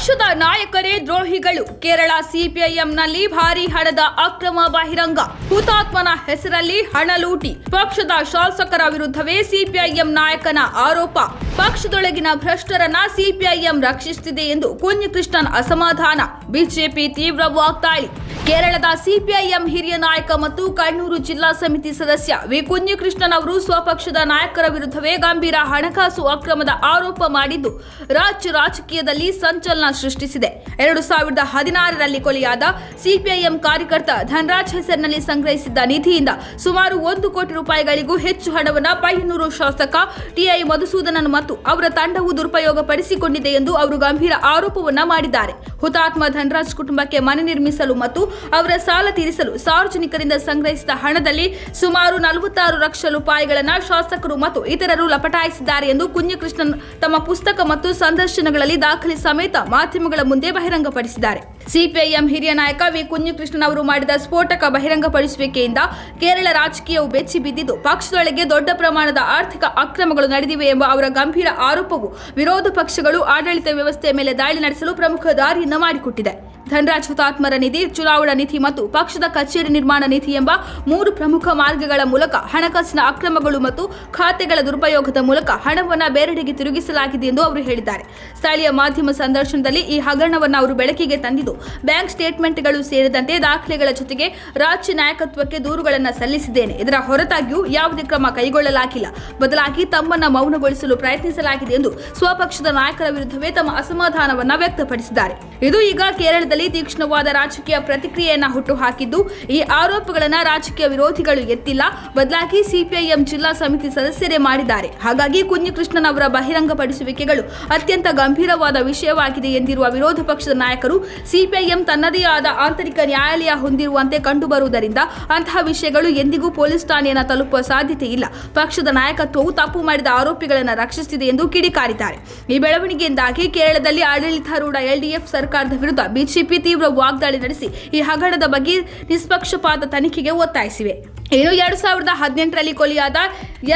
ಪಕ್ಷದ ನಾಯಕರೇ ದ್ರೋಹಿಗಳು. ಕೇರಳ ಸಿಪಿಐಎಂನಲ್ಲಿ ಭಾರಿ ಹಣದ ಅಕ್ರಮ ಬಹಿರಂಗ. ಹುತಾತ್ಮನ ಹೆಸರಲ್ಲಿ ಹಣ ಲೂಟಿ. ಪಕ್ಷದ ಶಾಸಕರ ವಿರುದ್ಧವೇ ಸಿಪಿಐಎಂ ನಾಯಕನ ಆರೋಪ. ಪಕ್ಷದೊಳಗಿನ ಭ್ರಷ್ಟರನ್ನ ಸಿಪಿಐಎಂ ರಕ್ಷಿಸುತ್ತಿದೆ ಎಂದು ಕುಂಜಕೃಷ್ಣನ್ ಅಸಮಾಧಾನ. ಬಿಜೆಪಿ ತೀವ್ರ ವಾಗ್ದಾಳಿ. ಕೇರಳದ ಸಿಪಿಐಎಂ ಹಿರಿಯ ನಾಯಕ ಮತ್ತು ಕಣ್ಣೂರು ಜಿಲ್ಲಾ ಸಮಿತಿ ಸದಸ್ಯ ವಿ. ಕುಂಜಕೃಷ್ಣನ್ ಅವರು ಸ್ವಪಕ್ಷದ ನಾಯಕರ ವಿರುದ್ಧವೇ ಗಂಭೀರ ಹಣಕಾಸು ಅಕ್ರಮದ ಆರೋಪ ಮಾಡಿದ್ದು, ರಾಜ್ಯ ರಾಜಕೀಯದಲ್ಲಿ ಸಂಚಲನ ಸೃಷ್ಟಿಸಿದೆ. ಎರಡು ಸಾವಿರದ ಹದಿನಾರರಲ್ಲಿ ಕೊಲೆಯಾದ ಸಿಪಿಐಎಂ ಕಾರ್ಯಕರ್ತ ಧನರಾಜ್ ಹೆಸರಿನಲ್ಲಿ ಸಂಗ್ರಹಿಸಿದ್ದ ನಿಧಿಯಿಂದ ಸುಮಾರು ಒಂದು ಕೋಟಿ ರೂಪಾಯಿಗಳಿಗೂ ಹೆಚ್ಚು ಹಣವನ್ನು ಪೈನೂರು ಶಾಸಕ ಟಿಐ ಮಧುಸೂದನನ್ ಮತ್ತು ಅವರ ತಂಡವು ದುರುಪಯೋಗಪಡಿಸಿಕೊಂಡಿದೆ ಎಂದು ಅವರು ಗಂಭೀರ ಆರೋಪವನ್ನು ಮಾಡಿದ್ದಾರೆ. ಹುತಾತ್ಮ ಧನರಾಜ್ ಕುಟುಂಬಕ್ಕೆ ಮನೆ ನಿರ್ಮಿಸಲು ಮತ್ತು ಅವರ ಸಾಲ ತೀರಿಸಲು ಸಾರ್ವಜನಿಕರಿಂದ ಸಂಗ್ರಹಿಸಿದ ಹಣದಲ್ಲಿ ಸುಮಾರು ನಲವತ್ತಾರು ಲಕ್ಷ ರೂಪಾಯಿಗಳನ್ನು ಶಾಸಕರು ಮತ್ತು ಇತರರು ಲಪಟಾಯಿಸಿದ್ದಾರೆ ಎಂದು ಕುಂಜಕೃಷ್ಣನ್ ತಮ್ಮ ಪುಸ್ತಕ ಮತ್ತು ಸಂದರ್ಶನಗಳಲ್ಲಿ ದಾಖಲೆ ಸಮೇತ ಮಾಧ್ಯಮಗಳ ಮುಂದೆ ಬಹಿರಂಗಪಡಿಸಿದ್ದಾರೆ. ಸಿಪಿಐಎಂ ಹಿರಿಯ ನಾಯಕ ವಿ ಕುಂಜಿಕೃಷ್ಣನ್ ಅವರು ಮಾಡಿದ ಸ್ಫೋಟಕ ಬಹಿರಂಗಪಡಿಸುವಿಕೆಯಿಂದ ಕೇರಳ ರಾಜಕೀಯವು ಬೆಚ್ಚಿ ಬಿದ್ದಿದ್ದು, ಪಕ್ಷದೊಳಗೆ ದೊಡ್ಡ ಪ್ರಮಾಣದ ಆರ್ಥಿಕ ಅಕ್ರಮಗಳು ನಡೆದಿವೆ ಎಂಬ ಅವರ ಗಂಭೀರ ಆರೋಪವು ವಿರೋಧ ಪಕ್ಷಗಳು ಆಡಳಿತ ವ್ಯವಸ್ಥೆಯ ಮೇಲೆ ದಾಳಿ ನಡೆಸಲು ಪ್ರಮುಖ ದಾರಿಯನ್ನು ಮಾಡಿಕೊಟ್ಟಿದೆ. ಧನರಾಜ್ ಹುತಾತ್ಮರ ನಿಧಿ, ಚುನಾವಣಾ ನಿಧಿ ಮತ್ತು ಪಕ್ಷದ ಕಚೇರಿ ನಿರ್ಮಾಣ ನಿಧಿ ಎಂಬ ಮೂರು ಪ್ರಮುಖ ಮಾರ್ಗಗಳ ಮೂಲಕ ಹಣಕಾಸಿನ ಅಕ್ರಮಗಳು ಮತ್ತು ಖಾತೆಗಳ ದುರುಪಯೋಗದ ಮೂಲಕ ಹಣವನ್ನು ಬೇರೆಡೆಗೆ ತಿರುಗಿಸಲಾಗಿದೆ ಎಂದು ಅವರು ಹೇಳಿದ್ದಾರೆ. ಸ್ಥಳೀಯ ಮಾಧ್ಯಮ ಸಂದರ್ಶನದಲ್ಲಿ ಈ ಹಗರಣವನ್ನು ಅವರು ಬೆಳಕಿಗೆ ತಂದಿದ್ದು, ಬ್ಯಾಂಕ್ ಸ್ಟೇಟ್ಮೆಂಟ್ಗಳು ಸೇರಿದಂತೆ ದಾಖಲೆಗಳ ಜೊತೆಗೆ ರಾಜ್ಯ ನಾಯಕತ್ವಕ್ಕೆ ದೂರುಗಳನ್ನು ಸಲ್ಲಿಸಿದ್ದೇನೆ. ಇದರ ಹೊರತಾಗಿಯೂ ಯಾವುದೇ ಕ್ರಮ ಕೈಗೊಳ್ಳಲಾಗಿಲ್ಲ. ಬದಲಾಗಿ ತಮ್ಮನ್ನು ಮೌನಗೊಳಿಸಲು ಪ್ರಯತ್ನಿಸಲಾಗಿದೆ ಎಂದು ಸ್ವಪಕ್ಷದ ನಾಯಕರ ವಿರುದ್ಧವೇ ತಮ್ಮ ಅಸಮಾಧಾನವನ್ನು ವ್ಯಕ್ತಪಡಿಸಿದ್ದಾರೆ. ಇದು ಈಗ ಕೇರಳದಲ್ಲಿ ತೀಕ್ಷ್ಣವಾದ ರಾಜಕೀಯ ಪ್ರತಿಕ್ರಿಯೆಯನ್ನು ಹುಟ್ಟುಹಾಕಿದ್ದು, ಈ ಆರೋಪಗಳನ್ನು ರಾಜಕೀಯ ವಿರೋಧಿಗಳು ಎತ್ತಿಲ್ಲ. ಬದಲಾಗಿ ಸಿಪಿಐಎಂ ಜಿಲ್ಲಾ ಸಮಿತಿ ಸದಸ್ಯರೇ ಮಾಡಿದ್ದಾರೆ. ಹಾಗಾಗಿ ಕುഞ്ഞിಕೃಷ್ಣನ್ ಅವರ ಬಹಿರಂಗಪಡಿಸುವಿಕೆಗಳು ಅತ್ಯಂತ ಗಂಭೀರವಾದ ವಿಷಯವಾಗಿದೆ ಎಂದಿರುವ ವಿರೋಧ ಪಕ್ಷದ ನಾಯಕರು, ಸಿಪಿಐಎಂ ತನ್ನದೇ ಆದ ಆಂತರಿಕ ನ್ಯಾಯಾಲಯ ಹೊಂದಿರುವಂತೆ ಕಂಡುಬರುವುದರಿಂದ ಅಂತಹ ವಿಷಯಗಳು ಎಂದಿಗೂ ಪೊಲೀಸ್ ಠಾಣೆಯನ್ನು ತಲುಪುವ ಸಾಧ್ಯತೆ ಇಲ್ಲ. ಪಕ್ಷದ ನಾಯಕತ್ವವು ತಪ್ಪು ಮಾಡಿದ ಆರೋಪಿಗಳನ್ನು ರಕ್ಷಿಸಿದೆ ಎಂದು ಕಿಡಿಕಾರಿದ್ದಾರೆ. ಈ ಬೆಳವಣಿಗೆಯಿಂದಾಗಿ ಕೇರಳದಲ್ಲಿ ಆಡಳಿತಾರೂಢ ಎಲ್ಡಿಎಫ್ ಸರ್ಕಾರದ ವಿರುದ್ಧ ಬಿಜೆಪಿ ತೀವ್ರ ವಾಗ್ದಾಳಿ ನಡೆಸಿ ಈ ಹಗರಣದ ಬಗ್ಗೆ ನಿಷ್ಪಕ್ಷಪಾತ ತನಿಖೆಗೆ ಒತ್ತಾಯಿಸಿವೆ. ಇನ್ನು ಎರಡು ಸಾವಿರದ ಹದಿನೆಂಟರಲ್ಲಿ ಕೊಲೆಯಾದ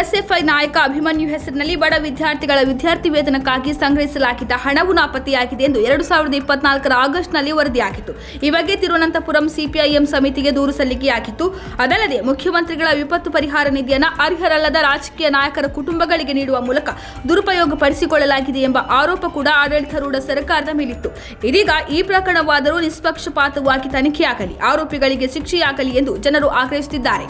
ಎಸ್ಎಫ್ಐ ನಾಯಕ ಅಭಿಮನ್ಯು ಹೆಸರಿನಲ್ಲಿ ಬಡ ವಿದ್ಯಾರ್ಥಿಗಳ ವಿದ್ಯಾರ್ಥಿ ವೇತನಕ್ಕಾಗಿ ಸಂಗ್ರಹಿಸಲಾಗಿದ್ದ ಹಣವು ನಾಪತ್ತೆಯಾಗಿದೆ ಎಂದು ಎರಡು ಸಾವಿರದ ಇಪ್ಪತ್ನಾಲ್ಕರ ಆಗಸ್ಟ್ನಲ್ಲಿ ವರದಿಯಾಗಿತ್ತು. ಈ ಬಗ್ಗೆ ತಿರುವನಂತಪುರಂ ಸಿಪಿಐಎಂ ಸಮಿತಿಗೆ ದೂರು ಸಲ್ಲಿಕೆಯಾಗಿತ್ತು. ಅದಲ್ಲದೆ ಮುಖ್ಯಮಂತ್ರಿಗಳ ವಿಪತ್ತು ಪರಿಹಾರ ನಿಧಿಯನ್ನು ಅರ್ಹರಲ್ಲದ ರಾಜಕೀಯ ನಾಯಕರ ಕುಟುಂಬಗಳಿಗೆ ನೀಡುವ ಮೂಲಕ ದುರುಪಯೋಗ ಪಡಿಸಿಕೊಳ್ಳಲಾಗಿದೆ ಎಂಬ ಆರೋಪ ಕೂಡ ಆಡಳಿತಾರೂಢ ಸರ್ಕಾರದ ಮೇಲಿತ್ತು. ಇದೀಗ ಈ ಪ್ರಕರಣವಾದರೂ ನಿಷ್ಪಕ್ಷಪಾತವಾಗಿ ತನಿಖೆಯಾಗಲಿ, ಆರೋಪಿಗಳಿಗೆ ಶಿಕ್ಷೆಯಾಗಲಿ ಎಂದು ಜನರು ಆಗ್ರಹಿಸುತ್ತಿದ್ದಾರೆ.